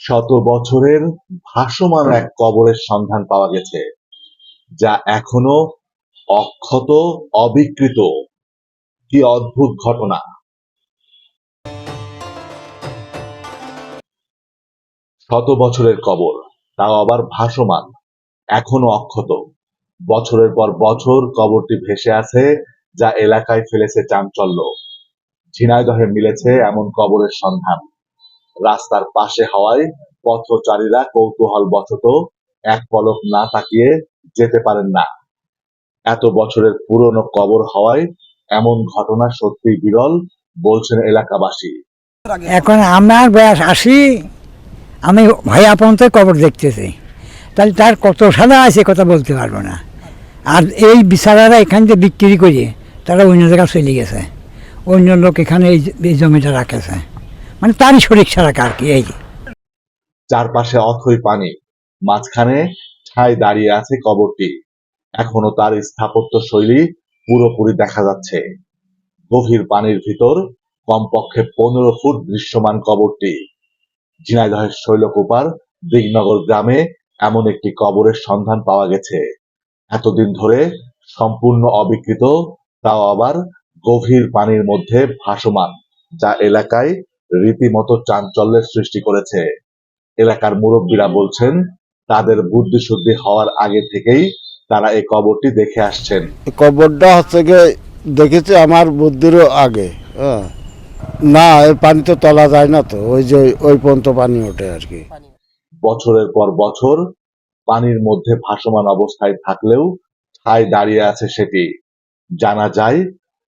শত বছরের ভাসমান এক কবরের সন্ধান পাওয়া গেছে, যা এখনও অক্ষত, অবিকৃত। কি অদ্ভুত ঘটনা! শত বছরের কবর, তাও আবার ভাসমান, এখনও অক্ষত। বছরের পর বছর কবরটি ভেসে আছে যা এলাকায় ফেলেছে চাঞ্চল্য। ঝিনাইদহে মিলেছে এমন কবরের সন্ধান। রাস্তার পাশে হওয়ায় পথচারীরা কৌতূহল বশত এক পলক না তাকিয়ে যেতে পারেন না। এত বছরের পুরনো কবর হওয়ায় এমন ঘটনা সত্যি বিরল, বলছেন এলাকাবাসী। এখন আমার বয়স আশি, আমি ভাইয়া পর্যন্ত কবর দেখতেছি। তাহলে তার কত সাদা আছে কথা বলতে পারব না। আর এই বিচারারা এখান থেকে বিক্রি করে তারা অন্য জায়গায় চলে গেছে। অন্য লোক এখানে এই জমিটা রাখেছে। মানে তারই শরিক ছাড়া আর কি, এই যে। চারপাশে অথই পানি, মাঝখানে ঠায় দাঁড়িয়ে আছে কবরটি। এখনও তার স্থাপত্য শৈলী পুরোপুরি দেখা যাচ্ছে। গভীর পানির ভিতর কমপক্ষে পনেরো ফুট দৃশ্যমান কবরটি। ঝিনাইদহের শৈলকুপার দিগনগর গ্রামে এমন একটি কবরের সন্ধান পাওয়া গেছে। এতদিন ধরে সম্পূর্ণ অবিকৃত, তাও আবার গভীর পানির মধ্যে ভাসমান, যা এলাকায় রীতিমতো চাঞ্চল্যের সৃষ্টি করেছে। এলাকার মুরব্বীরা বলছেন তাদের বুদ্ধি শুদ্ধি হওয়ার আগে থেকেই তারা এই কবরটি দেখে আসছেন। কবরটা হচ্ছে গিয়ে দেখেছি আমার বুদ্ধিরও আগে না এই পানি তো তলা যায় না তো ওই যে ওই পর্যন্ত পানি ওঠে আর কি। বছরের পর বছর পানির মধ্যে ভাসমান অবস্থায় থাকলেও ঠায় দাঁড়িয়ে আছে সেটি। জানা যায়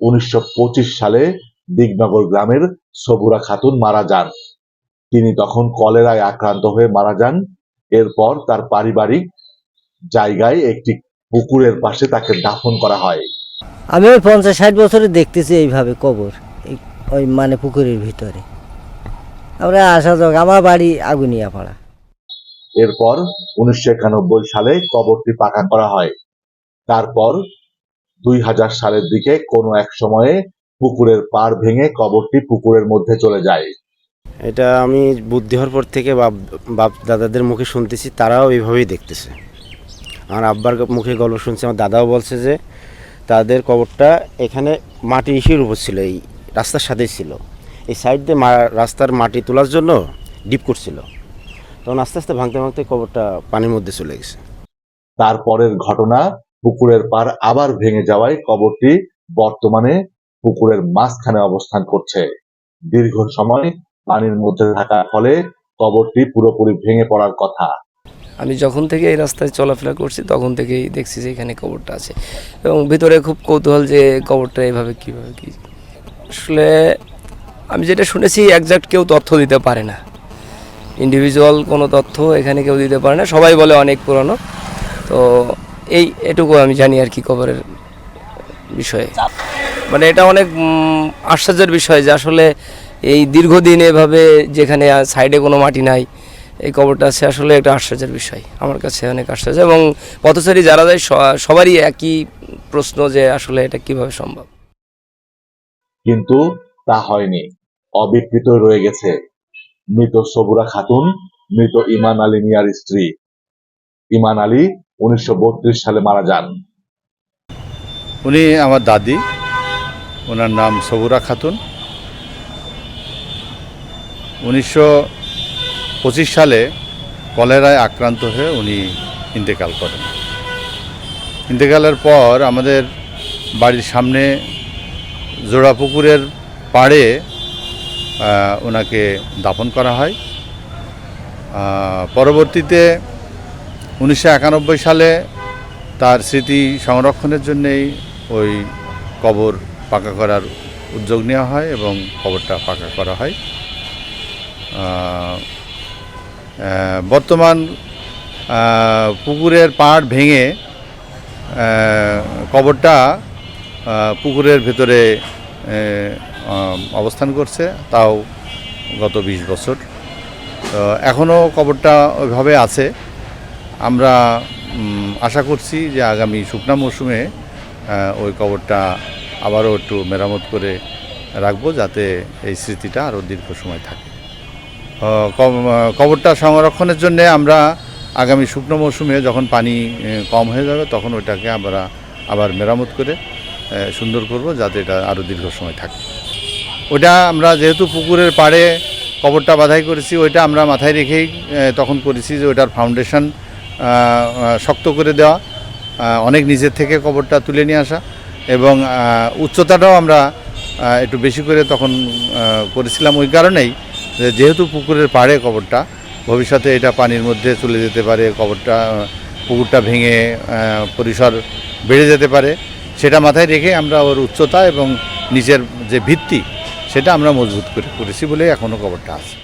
উনিশশো পঁচিশ সালে দিগনগর গ্রামের সবুরা খাতুন মারা যান। তিনি তখন কলেরায় আক্রান্ত হয়ে মারা যান। এরপর তার পারিবারিক জায়গায় একটি পুকুরের পাশে তাকে দাফন করা হয়। আমি ওই পঞ্চাশ ষাট বছরে দেখতেছি এইভাবে কবর ওই মানে পুকুরের ভিতরে। আমরা আসা যাক আমার বাড়ি আগুনিয়া পাড়া এরপর উনিশশো একানব্বই সালে কবরটি পাকা করা হয়। তারপর দুই হাজার সালের দিকে কোনো এক সময়ে পুকুরের পাড় ভেঙে কবরটি পুকুরের মধ্যে চলে যায়। এটা আমি বুদ্ধি হওয়ার পর থেকে বাপ বাপ দাদাদের মুখে শুনতেছি তারাও এইভাবেই দেখতেছে। আমার আব্বার মুখে গল্প শুনছি আমার দাদাও বলছে যে তাদের কবরটা এখানে মাটি ইসির উপর ছিল এই রাস্তার সাথেই ছিল। এই সাইড দিয়ে মা- রাস্তার মাটি তোলার জন্য ডিপ করছিল। তখন আস্তে আস্তে ভাঙতে ভাঙতে কবরটা পানির মধ্যে চলে গেছে। তারপরের ঘটনা পুকুরের পাড় আবার ভেঙে যাওয়ায় কবরটি বর্তমানে পুকুরের মাঝখানে অবস্থান করছে। দীর্ঘ সময় পানির মধ্যে থাকার ফলে কবরটি পুরোপুরি ভেঙে পড়ার কথা। আমি যখন থেকে এই রাস্তায় চলাফেরা করছি, তখন থেকেই দেখছি যে এখানে কবরটা আছে। এবং ভিতরে খুব কৌতূহল যে কবরটা এভাবে কীভাবে কী। আসলে আমি যেটা শুনেছি একজাক্ট কেউ তথ্য দিতে পারে না। ইন্ডিভিজুয়াল কোনো তথ্য এখানে কেউ দিতে পারে না। সবাই বলে অনেক পুরনো। তো এই এটুকু আমি জানি আর কি কবরের বিষয়ে। মানে এটা অনেক আশ্চর্যের বিষয় যে আসলে এই দীর্ঘদিন এভাবে যেখানে সাইডে কোনো মাটি নাই এই কবরটা আছে আসলে একটা আশ্চর্যের বিষয় আমার কাছে অনেক আশ্চর্য। এবং পথচারী যারা যায় সবারই একই প্রশ্ন যে আসলে এটা কীভাবে সম্ভব। কিন্তু তা হয়নি। অবিকৃত রয়ে গেছে মৃত সবুরা খাতুন মৃত ইমান আলী মিয়ার স্ত্রী। ইমান আলী উনিশশো বত্রিশ সালে মারা যান। উনি আমার দাদি। ওনার নাম সবুরা খাতুন। উনিশশো পঁচিশ সালে কলেরায় আক্রান্ত হয়ে উনি ইন্তেকাল করেন। ইন্তেকালের পর আমাদের বাড়ির সামনে জোড়াপুকুরের পাড়ে ওনাকে দাফন করা হয়। পরবর্তীতে উনিশশো একানব্বই সালে তার স্মৃতি সংরক্ষণের জন্যেই ওই কবর পাকা করার উদ্যোগ নেওয়া হয় এবং কবরটা পাকা করা হয়। বর্তমান পুকুরের পাড় ভেঙে কবরটা পুকুরের ভেতরে অবস্থান করছে, তাও গত বিশ বছর। তো এখনও কবরটা ওইভাবে আছে। আমরা আশা করছি যে আগামী শুকনা মৌসুমে ওই কবরটা আবারও একটু মেরামত করে রাখব যাতে এই স্মৃতিটা আরও দীর্ঘ সময় থাকে। কব- কবরটা সংরক্ষণের জন্যে আমরা আগামী শুকনো মৌসুমে যখন পানি কম হয়ে যাবে তখন ওইটাকে আমরা আবার মেরামত করে সুন্দর করব যাতে এটা আরও দীর্ঘ সময় থাকে। ওটা আমরা যেহেতু পুকুরের পাড়ে কবরটা বাধাই করেছি, ওইটা আমরা মাথায় রেখেই তখন করেছি যে ওটার ফাউন্ডেশন শক্ত করে দেওয়া অনেক নিজের থেকে কবরটা তুলে নিয়ে আসা। এবং উচ্চতাটাও আমরা একটু বেশি করে তখন করেছিলাম ওই কারণেই যেহেতু পুকুরের পাড়ে কবরটা, ভবিষ্যতে এটা পানির মধ্যে চলে যেতে পারে, কবরটা পুকুরটা ভেঙে পরিসর বেড়ে যেতে পারে, সেটা মাথায় রেখে আমরা ওর উচ্চতা এবং নিচের যে ভিত্তি, সেটা আমরা মজবুত করে করেছি বলে এখনও কবরটা আছে।